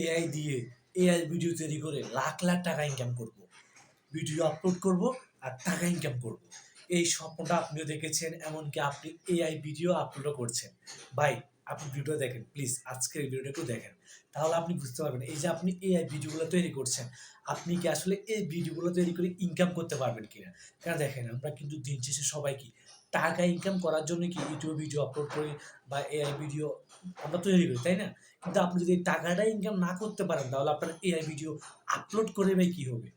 AI দিয়ে AI video তৈরি করে লাখ লাখ টাকা ইনকাম করব। ভিডিও আপলোড করব আর টাকা ইনকাম করব। এই স্বপ্নটা আপনিও দেখেছেন, এমনকি আপনি এআই ভিডিও আপলোডও করছেন। ভাই, আপনি ভিডিও দেখেন প্লিজ আজকের এই ভিডিওটা একটু দেখেন। তাহলে আপনি বুঝতে পারবেন, এই যে আপনি এআই ভিডিওগুলো তৈরি করছেন, আপনি কি আসলে এই ভিডিওগুলো তৈরি করে ইনকাম করতে পারবেন কিনা? কেন দেখেন, আমরা কিন্তু দিন শেষে সবাই কি টাকা ইনকাম করার জন্য কি ইউটিউব ভিডিও আপলোড করি বা এআই ভিডিও আমরা তৈরি করি, তাই না? কিন্তু আপনি যদি টাকাটা ইনকাম না করতে পারেন, তাহলে আপনার এআই ভিডিও আপলোড করে ভাই কী হবে?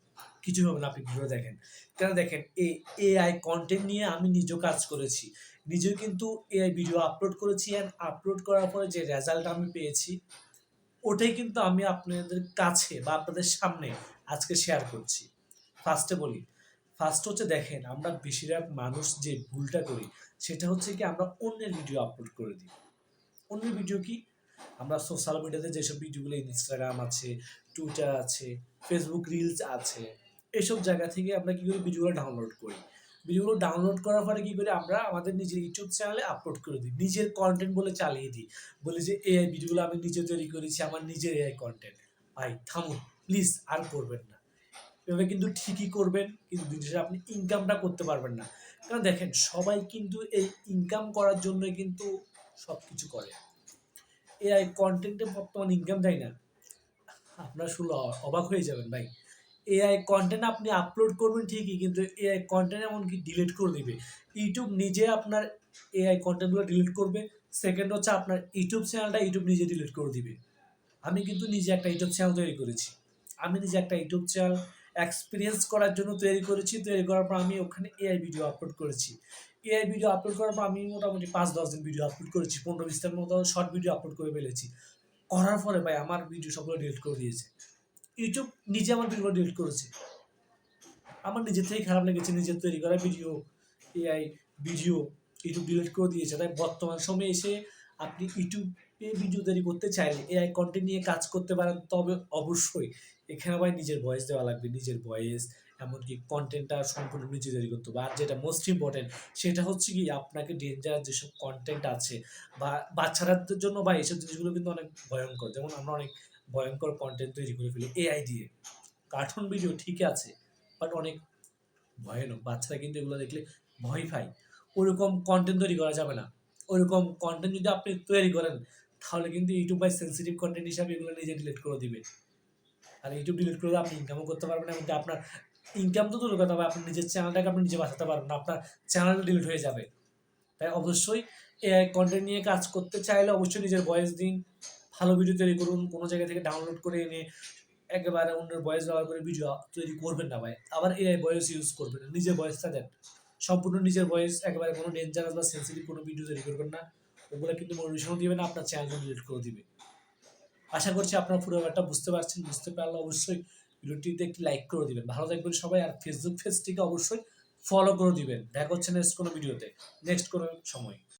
কিছু হবে না, আপনি ভিডিও দেখেন? কেন দেখেন এই এআই কন্টেন্ট নিয়ে আমি নিজেও কাজ করেছি। নিজেও কিন্তু এআই ভিডিও আপলোড করেছি অ্যান্ড আপলোড করার পরে যে রেজাল্ট আমি পেয়েছি, ওটাই কিন্তু আমি আপনাদের কাছে বা আপনাদের সামনে আজকে শেয়ার করছি। ফার্স্টে বলি ফার্স্ট হচ্ছে দেখেন, আমরা বেশিরভাগ মানুষ যে ভুলটা করি, সেটা হচ্ছে কি আমরা অন্যের ভিডিও আপলোড করে দিই। অন্যের ভিডিও কি? আমরা সোশ্যাল মিডিয়াতে যেসব ভিডিওগুলো ইনস্টাগ্রাম আছে টুইটার আছে ফেসবুক রিলস আছে, এসব জায়গা থেকে আমরা কী করি? ভিডিওগুলো ডাউনলোড করি। ভিডিওগুলো ডাউনলোড করার পরে কী করি? আমরা আমাদের নিজের ইউটিউব চ্যানেলে আপলোড করে দিই। নিজের কন্টেন্ট বলে চালিয়ে দিই। বলি যে এআই ভিডিওগুলো আমি নিজে তৈরি করেছি, আমার নিজের এআই কন্টেন্ট ভাই, থামুন প্লিজ আর করবেন না। এভাবে কিন্তু ঠিকই করবেন, কিন্তু দিন আপনি ইনকামটা করতে পারবেন না। কারণ দেখেন, সবাই কিন্তু এই ইনকাম করার জন্য কিন্তু সব কিছু করে। এআই কন্টেন্টে বর্তমান ইনকাম দেয় না। আপনার শুনলে অবাক হয়ে যাবেন ভাই। এআই কন্টেন্ট আপনি আপলোড করবেন ঠিকই, কিন্তু এআই কন্টেন্ট এমনকি ডিলিট করে দিবে। ইউটিউব নিজে আপনার এআই কন্টেন্টগুলো ডিলিট করবে সেকেন্ড হচ্ছে আপনার ইউটিউব চ্যানেলটা ইউটিউব নিজে ডিলিট করে দিবে। আমি কিন্তু নিজে একটা ইউটিউব চ্যানেল তৈরি করেছি। আমি নিজে একটা ইউটিউব চ্যানেল এক্সপিরিয়েন্স করার জন্য তৈরি করেছি। তৈরি করার পর আমি ওখানে এআই ভিডিও আপলোড করেছি। এআই ভিডিও আপলোড করার পর আমি মোটামুটি পাঁচ দশ দিন ভিডিও আপলোড করেছি, পনেরো বিশটার মতো শর্ট ভিডিও আপলোড করে ফেলেছি। করার পরে ভাই আমার ভিডিও সবগুলো ডিলিট করে দিয়েছে। ইউটিউব নিজে আমার ভিডিও ডিলিট করেছে। আমার নিজের থেকেই খারাপ লেগেছে নিজের তৈরি করা video AI video YouTube delete করে দিয়েছে। তাই বর্তমান সময়ে এসে আপনি ইউটিউবে ভিডিও তৈরি করতে চাইলে এআই কন্টেন্ট নিয়ে কাজ করতে পারেন, তবে অবশ্যই এখানে আবার নিজের ভয়েস দেওয়া লাগবে, নিজের ভয়েস এমনকি কন্টেন্টটা সম্পূর্ণ নিজে তৈরি করতে হবে। আর যেটা মোস্ট ইম্পর্টেন্ট সেটা হচ্ছে কি আপনাকে ডেঞ্জার যেসব কন্টেন্ট আছে বা বাচ্চাদের জন্য বা এইসব জিনিসগুলো কিন্তু অনেক ভয়ঙ্কর। যেমন আমরা অনেক ভয়ঙ্কর কন্টেন্ট তৈরি করে ফেলি এআই দিয়ে। কার্টুন ভিডিও ঠিক আছে বাট অনেক ভয়ানক। বাচ্চারা কিন্তু এগুলো দেখলে ভয় পায়। ওরকম কন্টেন্ট তৈরি করা যাবে না। ওরকম কন্টেন্ট যদি আপনি তৈরি করেন, তাহলে কিন্তু ইউটিউব বাই সেন্সিটিভ কন্টেন্ট হিসাবে এগুলো নিজে ডিলিট করে দিবে। আর ইউটিউব ডিলিট করলে আপনি ইনকামও করতে পারবেন এমনকি আপনার ইনকাম তো দূরের কথা হবে আপনার নিজের চ্যানেলটাকে আপনি নিজে বাঁচাতে পারবেন আপনার চ্যানেল ডিলিট হয়ে যাবে। তাই অবশ্যই এআই কন্টেন্ট নিয়ে কাজ করতে চাইলে অবশ্যই নিজের ভয়েস দিন, ভালো ভিডিও তৈরি করুন, কোনো জায়গা থেকে ডাউনলোড করে এনে একেবারে অন্যের ভয়েস ব্যবহার করে ভিডিও তৈরি করবেন না ভাই, আবার এআই ভয়েস ইউজ করবেন না, নিজের ভয়েসটা দেন। সম্পূর্ণ নিজের ভয়েস একেবারে কোনো ডেঞ্জারাস বা সেন্সিটিভ কোনো ভিডিও তৈরি করবেন না, ওগুলো কিন্তু মোটিভেশনও দিবে না, আপনার চ্যানেল ডিলিট করে দিবে। আশা করছি আপনারা পুরো ব্যাপারটা বুঝতে পারছেন, বুঝতে পারলে অবশ্যই ভিডিওটিতে একটি লাইক করে দিবেন। ভালো থাকবেন সবাই, আর ফেসবুক পেজটিকে অবশ্যই ফলো করে দিবেন। দেখা হচ্ছে নেক্সট কোনো ভিডিওতে নেক্সট কোনো সময়।